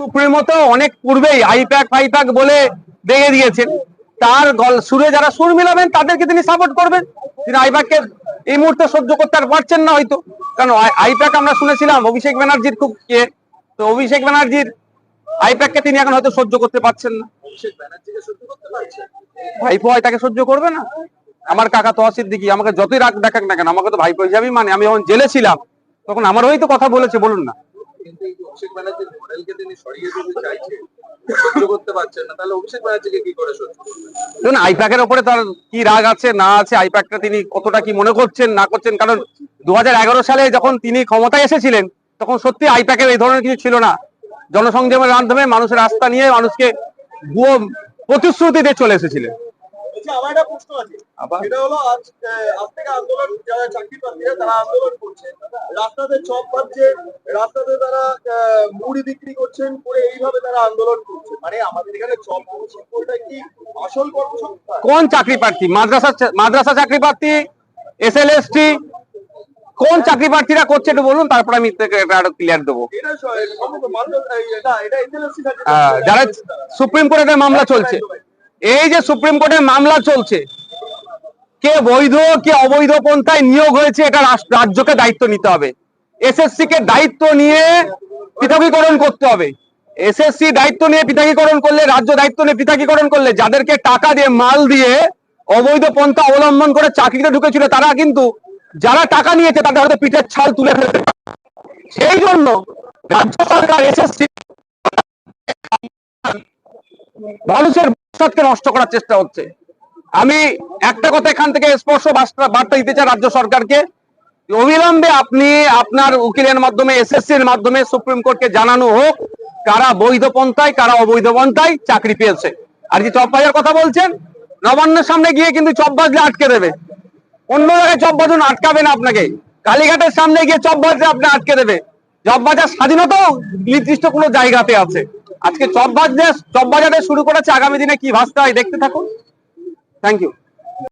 Supremo তো অনেক পূর্বেই আইপ্যাক ফাইপ্যাক বলে দেখে দিয়েছেন। তার গল সুরে যারা সুর মিলাবেন তাদেরকে তিনি সাপোর্ট করবেন। তিনি আইপ্যাককে এই মুহূর্তে সহ্য করতে আর পারছেন না হয়তো। কারণ আইপ্যাক আমরা শুনেছিলাম অভিষেক ব্যানার্জির খুব কে তো অভিষেক ব্যানার্জির আইপ্যাককে তিনি এখন হয়তো সহ্য করতে পারছেন না। ভাইপো হয় তাকে সহ্য করবে না? আমার কাকা তো দিকে আমাকে যতই রাগ দেখাক না কেন আমাকে তো ভাইপো হিসাবেই মানে। আমি যখন জেলে ছিলাম তখন আমার ওই তো কথা বলেছে বলুন না। কিন্তু এই অভিষেক ব্যানার্জির মডেলকে তিনি সরিয়ে দিতে চাইছে সহ্য করতে পারছেন না। তাহলে অভিষেক ব্যানার্জিকে কি করে সহ্য করবেন? আইপ্যাকের ওপরে তার কি রাগ আছে না আছে আইপ্যাকটা তিনি কতটা কি মনে করছেন না করছেন? কারণ দু হাজার এগারো সালে যখন তিনি ক্ষমতায় এসেছিলেন তখন সত্যি আইপ্যাকের এই ধরনের কিছু ছিল না। জনসংযমের মাধ্যমে মানুষের আস্থা নিয়ে মানুষকে প্রতিশ্রুতি দিয়ে চলে এসেছিলেন। আমার একটা প্রশ্ন আছে। আবার? সেটা হলো আজ আজ থেকে আন্দোলন যারা চাকরি প্রার্থীরা তারা আন্দোলন করছে। রাস্তাতে চপ পাচ্ছে রাস্তাতে তারা মুড়ি বিক্রি করছেন করে এইভাবে তারা আন্দোলন করছে। মানে আমাদের এখানে চপ শিল্পটা কি আসল কর্মসংস্থান? কোন চাকরি প্রার্থী? মাদ্রাসা মাদ্রাসা চাকরি প্রার্থী? এস এল এস টি কোন চাকরি প্রার্থীরা করছে একটু বলুন তারপর আমি আরও ক্লিয়ার দেবো। আহ, যারা সুপ্রিম কোর্টের মামলা চলছে। এই যে সুপ্রিম কোর্টের মামলা চলছে কে বৈধ, কে অবৈধ পন্থায় নিয়োগ হয়েছে, এটা রাজ্যকে দায়িত্ব নিতে হবে। এসএসসি কে দায়িত্ব নিয়ে পৃথকীকরণ করতে হবে। এসএসসি দায়িত্ব নিয়ে পৃথকীকরণ করলে, রাজ্য দায়িত্ব নিয়ে পৃথকীকরণ করলে, যাদেরকে টাকা দিয়ে মাল দিয়ে অবৈধ পন্থা অবলম্বন করে চাকরিতে ঢুকেছিল, তারা কিন্তু, যারা টাকা নিয়েছে, তাদের হয়তো পিঠের ছাল তুলে ফেলতে সেই জন্য রাজ্য সরকার এসএসসি মানুষের ভবিষ্যৎকে নষ্ট করার চেষ্টা হচ্ছে আমি একটা কথা এখান থেকে স্পষ্ট বার্তা- দিতে চাই রাজ্য সরকারকে। অবিলম্বে আপনি আপনার উকিলের মাধ্যমে এসএসসি এর মাধ্যমে সুপ্রিম কোর্টকে জানানো হোক, কারা বৈধ পন্থায়, কারা অবৈধ পন্থায় চাকরি পেয়েছে। আর যে চপ্পাইয়ের কথা বলছেন, নবান্নের সামনে গিয়ে কিন্তু চপ বাজলে আটকে দেবে। অন্য জায়গায় চপ বাজুন আটকাবে না আপনাকে। কালীঘাটের সামনে গিয়ে চপ বাজলে আপনি আটকে দেবে। চপ বাজার স্বাধীনতাও নির্দিষ্ট কোনো জায়গাতে আছে। আজকে চপ বাজলে চপ শুরু করেছে আগামী দিনে কি ভাসতে হয়, দেখতে থাকুন। Thank you.